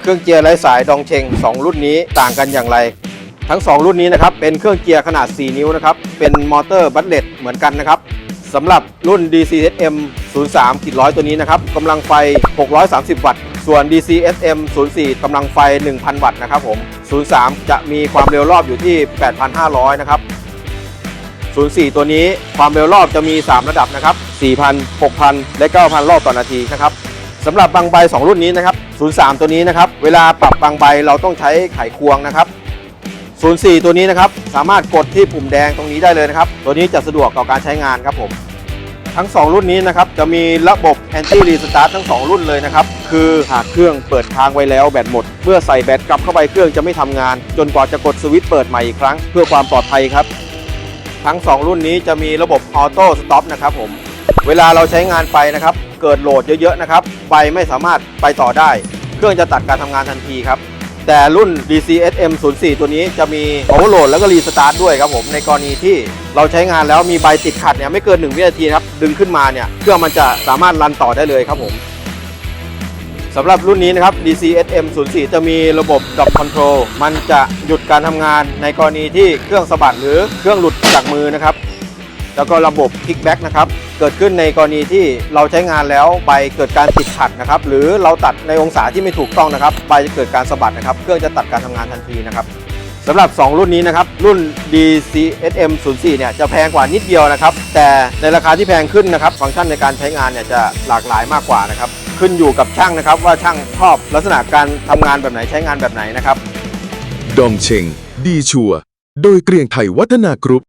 เครื่องเจียร์ไร้สายดองเชง 2 รุ่นนี้ต่างกันอย่างไร ทั้ง 2 รุ่นนี้นะครับเป็นเครื่องเจียร์ขนาด 4 นิ้วนะครับเป็นมอเตอร์บัตเลตเหมือนกันนะครับสำหรับรุ่น DCSM 03กิ100 ตัวนี้นะครับกำลังไฟ 630 วัตต์ ส่วน DCSM 04 กำลังไฟ 1,000 วัตต์นะครับผม 03 จะมีความเร็วรอบอยู่ที่ 8,500 นะครับ 04 ตัวนี้ความเร็วรอบจะมี 3 ระดับนะครับ 4,000 6,000 และ 9,000 รอบต่อนาทีนะครับ สำหรับบางใบ 2 รุ่นนี้นะครับ 03 ตัวนี้นะครับ เวลาปรับบางใบเราต้องใช้ไขควงนะครับ 04 ตัวนี้นะครับ สามารถกดที่ปุ่มแดงตรงนี้ได้เลยนะครับ ตัวนี้จะสะดวกต่อการใช้งานครับผม ทั้ง 2 รุ่นนี้นะครับ จะมีระบบ Anti Restart ทั้ง 2 รุ่นเลยนะครับ คือหากเครื่องเปิดค้างไว้แล้วแบตหมด เมื่อใส่แบตกลับเข้าไปเครื่องจะไม่ทำงาน จนกว่าจะกดสวิตช์เปิดใหม่อีกครั้งเพื่อความปลอดภัยครับ ทั้ง 2 รุ่นนี้จะมีระบบออโต้สต็อปนะครับผม เวลาเราใช้งานไปนะครับ เกิดโหลดเยอะๆนะครับไฟไม่สามารถไปต่อได้ เครื่องจะตัดการทำงานทันทีครับ แต่รุ่น DCSM 04ตัวนี้จะมี overload แล้วก็ restart ด้วยครับผม ในกรณีที่เราใช้งานแล้วมีใบติดขัดเนี่ยไม่เกิน 1 วินาทีครับ ดึงขึ้นมาเนี่ยเครื่องมันจะสามารถรันต่อได้เลยครับผมสำหรับรุ่นนี้นะครับ DCSM 04จะมีระบบ Drop Control มันจะหยุดการทำงานในกรณีที่เครื่องสะบัดหรือเครื่องหลุดจากมือนะครับ แล้วก็ระบบ Kickback นะครับ เกิดขึ้นในกรณีที่เราใช้งานแล้วใบเกิดการติดขัดนะครับ หรือเราตัดในองศาที่ไม่ถูกต้องนะครับใบจะเกิดการสะบัดนะครับ เครื่องจะตัดการทำงานทันทีนะครับสำหรับ 2 รุ่นนี้นะครับ รุ่น DCSM 04เนี่ยจะแพงกว่านิดเดียวนะครับ แต่ในราคาที่แพงขึ้นนะครับ ฟังก์ชันในการใช้งานเนี่ยจะหลากหลายมากกว่านะครับ ขึ้นอยู่กับช่างนะครับ ว่าช่างชอบลักษณะการทำงานแบบไหนใช้งานแบบไหนนะครับ ดองเชงดีชัว โดยเกรียงไทยวัฒนากรุ๊ป